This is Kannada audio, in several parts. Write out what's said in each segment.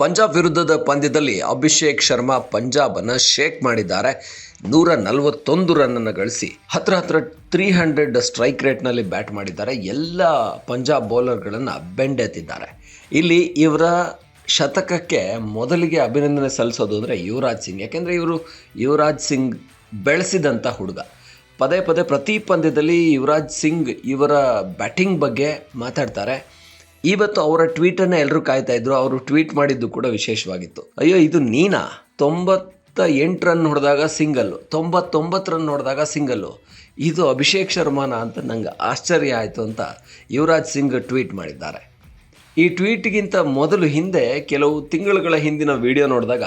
ಪಂಜಾಬ್ ವಿರುದ್ಧದ ಪಂದ್ಯದಲ್ಲಿ ಅಭಿಷೇಕ್ ಶರ್ಮಾ ಪಂಜಾಬನ್ನು ಶೇಕ್ ಮಾಡಿದ್ದಾರೆ. ನೂರ ನಲವತ್ತೊಂದು ರನ್ನನ್ನು ಗಳಿಸಿ ಹತ್ರ ಹತ್ರ ತ್ರೀ ಹಂಡ್ರೆಡ್ ಸ್ಟ್ರೈಕ್ ರೇಟ್ನಲ್ಲಿ ಬ್ಯಾಟ್ ಮಾಡಿದ್ದಾರೆ. ಎಲ್ಲ ಪಂಜಾಬ್ ಬೌಲರ್ಗಳನ್ನು ಬೆಂಡೆತ್ತಿದ್ದಾರೆ. ಇಲ್ಲಿ ಇವರ ಶತಕಕ್ಕೆ ಮೊದಲಿಗೆ ಅಭಿನಂದನೆ ಸಲ್ಲಿಸೋದು ಅಂದರೆ ಯುವರಾಜ್ ಸಿಂಗ್. ಯಾಕೆಂದರೆ ಇವರು ಯುವರಾಜ್ ಸಿಂಗ್ ಬೆಳೆಸಿದಂಥ ಹುಡುಗ. ಪದೇ ಪದೇ ಪ್ರತಿ ಪಂದ್ಯದಲ್ಲಿ ಯುವರಾಜ್ ಸಿಂಗ್ ಇವರ ಬ್ಯಾಟಿಂಗ್ ಬಗ್ಗೆ ಮಾತಾಡ್ತಾರೆ. ಇವತ್ತು ಅವರ ಟ್ವೀಟನ್ನು ಎಲ್ಲರೂ ಕಾಯ್ತಾ ಇದ್ರು, ಅವರು ಟ್ವೀಟ್ ಮಾಡಿದ್ದು ಕೂಡ ವಿಶೇಷವಾಗಿತ್ತು. ಅಯ್ಯೋ, ಇದು ನೀನಾ? ತೊಂಬತ್ತ ಎಂಟು ರನ್ ಹೊಡೆದಾಗ ಸಿಂಗಲ್ಲು. ತೊಂಬತ್ತೊಂಬತ್ತು ರನ್ ಹೊಡೆದಾಗ ಸಿಂಗಲ್ಲು. ಇದು ಅಭಿಷೇಕ್ ಶರ್ಮಾನ ಅಂತ ನಂಗೆ ಆಶ್ಚರ್ಯ ಆಯಿತು ಅಂತ ಯುವರಾಜ್ ಸಿಂಗ್ ಟ್ವೀಟ್ ಮಾಡಿದ್ದಾರೆ. ಈ ಟ್ವೀಟ್ಗಿಂತ ಮೊದಲು ಹಿಂದೆ ಕೆಲವು ತಿಂಗಳುಗಳ ಹಿಂದಿನ ವಿಡಿಯೋ ನೋಡಿದಾಗ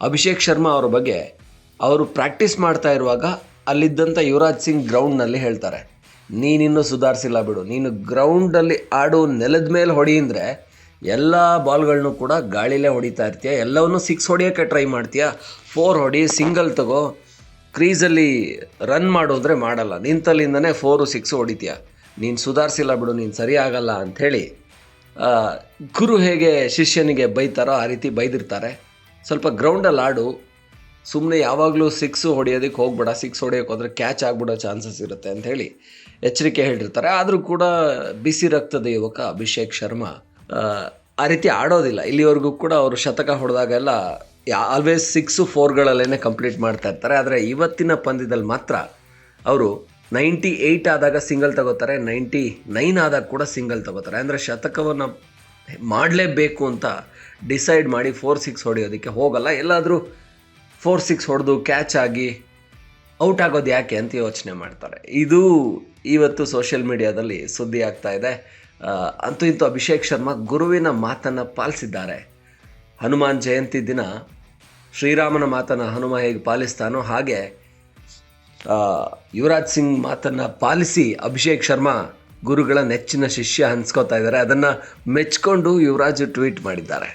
ಅಭಿಷೇಕ್ ಶರ್ಮಾ ಅವರ ಬಗ್ಗೆ ಅವರು ಪ್ರಾಕ್ಟೀಸ್ ಮಾಡ್ತಾ ಇರುವಾಗ ಅಲ್ಲಿದ್ದಂಥ ಯುವರಾಜ್ ಸಿಂಗ್ ಗ್ರೌಂಡ್ನಲ್ಲಿ ಹೇಳ್ತಾರೆ. ನೀನಿನ್ನೂ ಸುಧಾರಿಸಿಲ್ಲ ಬಿಡು. ನೀನು ಗ್ರೌಂಡಲ್ಲಿ ಆಡು ನೆಲದ ಮೇಲೆ ಹೊಡಿ ಅಂದರೆ ಎಲ್ಲ ಬಾಲ್ಗಳನ್ನೂ ಕೂಡ ಗಾಳಿಲೇ ಹೊಡಿತಾ ಇರ್ತೀಯ. ಎಲ್ಲವನ್ನೂ ಸಿಕ್ಸ್ ಹೊಡಿಯೋಕ್ಕೆ ಟ್ರೈ ಮಾಡ್ತೀಯ. ಫೋರ್ ಹೊಡಿ ಸಿಂಗಲ್ ತಗೋ. ಕ್ರೀಸಲ್ಲಿ ರನ್ ಮಾಡೋದ್ರೆ ಮಾಡಲ್ಲ. ನಿಂತಲ್ಲಿಂದನೇ ಫೋರು ಸಿಕ್ಸು ಹೊಡಿತೀಯ. ನೀನು ಸುಧಾರಿಸಿಲ್ಲ ಬಿಡು, ನೀನು ಸರಿ ಆಗಲ್ಲ ಅಂಥೇಳಿ ಗುರು ಹೇಗೆ ಶಿಷ್ಯನಿಗೆ ಬೈತಾರೋ ಆ ರೀತಿ ಬೈದಿರ್ತಾರೆ. ಸ್ವಲ್ಪ ಗ್ರೌಂಡಲ್ಲಿ ಆಡು. ಸುಮ್ಮನೆ ಯಾವಾಗಲೂ ಸಿಕ್ಸ್ ಹೊಡೆಯೋದಕ್ಕೆ ಹೋಗ್ಬೇಡ ಸಿಕ್ಸ್ ಹೊಡೆಯೋಕ್ಕೆ ಹೋದರೆ ಕ್ಯಾಚ್ ಆಗ್ಬಿಡೋ ಚಾನ್ಸಸ್ ಇರುತ್ತೆ ಅಂತ ಹೇಳಿ ಎಚ್ಚರಿಕೆ ಹೇಳಿರ್ತಾರೆ. ಆದರೂ ಕೂಡ ಬಿಸಿ ರಕ್ತದ ಯುವಕ ಅಭಿಷೇಕ್ ಶರ್ಮಾ ಆ, ರೀತಿ ಆಡೋದಿಲ್ಲ. ಇಲ್ಲಿವರೆಗೂ ಕೂಡ ಅವರು ಶತಕ ಹೊಡೆದಾಗೆಲ್ಲ ಆಲ್ವೇಸ್ ಸಿಕ್ಸು ಫೋರ್ಗಳಲ್ಲೇ ಕಂಪ್ಲೀಟ್ ಮಾಡ್ತಾ ಇರ್ತಾರೆ. ಆದರೆ ಇವತ್ತಿನ ಪಂದ್ಯದಲ್ಲಿ ಮಾತ್ರ ಅವರು ನೈಂಟಿ ಏಯ್ಟ್ ಆದಾಗ ಸಿಂಗಲ್ ತಗೋತಾರೆ ನೈಂಟಿ ನೈನ್ ಆದಾಗ ಕೂಡ ಸಿಂಗಲ್ ತಗೋತಾರೆ. ಅಂದರೆ ಶತಕವನ್ನು ಮಾಡಲೇಬೇಕು ಅಂತ ಡಿಸೈಡ್ ಮಾಡಿ ಫೋರ್ ಸಿಕ್ಸ್ ಹೊಡೆಯೋದಕ್ಕೆ ಹೋಗಲ್ಲ. ಎಲ್ಲಾದರೂ ಫೋರ್ ಸಿಕ್ಸ್ ಹೊಡೆದು ಕ್ಯಾಚ್ ಆಗಿ ಔಟ್ ಆಗೋದು ಯಾಕೆ ಅಂತ ಯೋಚನೆ ಮಾಡ್ತಾರೆ. ಇದು ಇವತ್ತು ಸೋಷಿಯಲ್ ಮೀಡಿಯಾದಲ್ಲಿ ಸುದ್ದಿ ಆಗ್ತಾ ಇದೆ. ಅಂತೂ ಇಂತೂ ಅಭಿಷೇಕ್ ಶರ್ಮಾ ಗುರುವಿನ ಮಾತನ್ನು ಪಾಲಿಸಿದ್ದಾರೆ. ಹನುಮಾನ್ ಜಯಂತಿ ದಿನ ಶ್ರೀರಾಮನ ಮಾತನ್ನು ಹನುಮ ಹೇಗೆ ಪಾಲಿಸ್ತಾನೋ ಹಾಗೆ ಯುವರಾಜ್ ಸಿಂಗ್ ಮಾತನ್ನು ಪಾಲಿಸಿ ಅಭಿಷೇಕ್ ಶರ್ಮಾ ಗುರುಗಳ ನೆಚ್ಚಿನ ಶಿಷ್ಯ ಹಂಚ್ಕೋತಾ ಇದ್ದಾರೆ. ಅದನ್ನು ಮೆಚ್ಕೊಂಡು ಯುವರಾಜ್ ಟ್ವೀಟ್ ಮಾಡಿದ್ದಾರೆ.